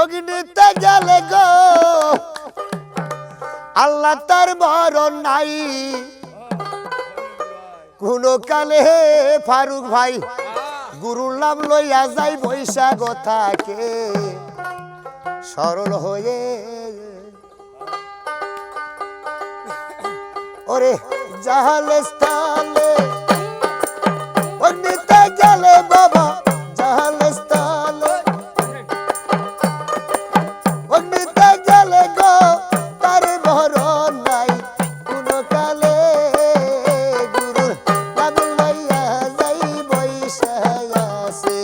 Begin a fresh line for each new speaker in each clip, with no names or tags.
অগ্নিতে জ্বালে গো। আল্লাহ তার বরণ নাই। কোন কালে ফারুক ভাই, গুরুর নাম লইয়া যাই বৈশা থাকে। সরল হয়ে ওরে জাহালে স্থালে অগ্নিতে গেলে বাবা।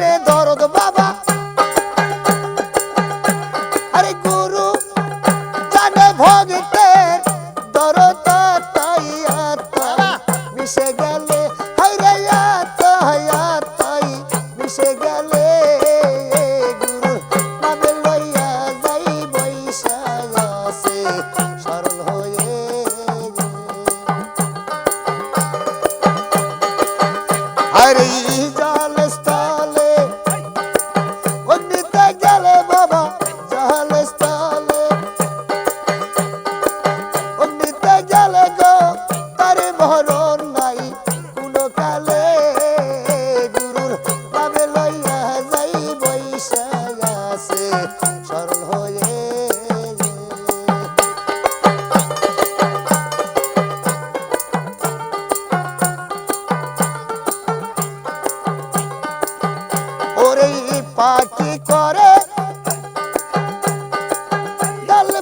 রে দরদ বাবা। আরে গুরু জানে ভগতে দরদ তাই আত্মা। মিশে গেল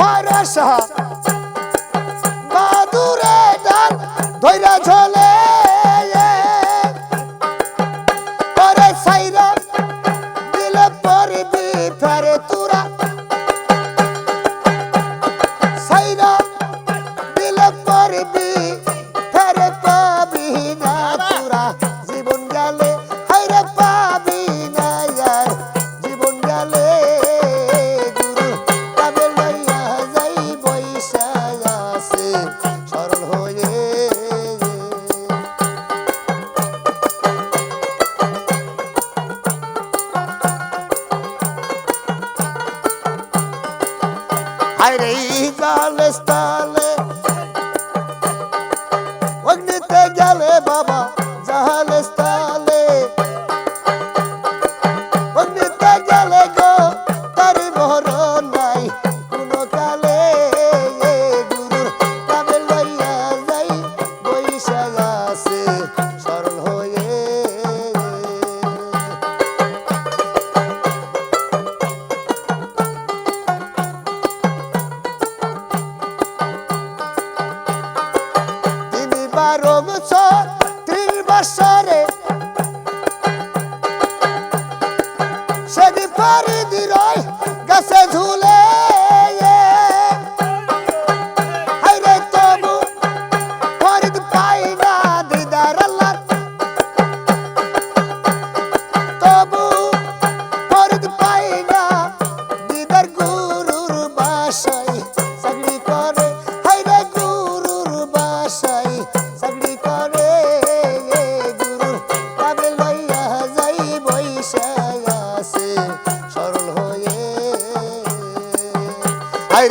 ভরসা। বাদুরে ডাল ধৈরা ঝলে আরে গালে স্থালে অগ্নিতে গেলে বাবা জাহালে স্থালে অগ্নিতে গেলে গো, তার মহর নাই কোন কালে। গুরুর কামে লইয়া যাই, বৈশাখ আছে বারো বছর তিন বছর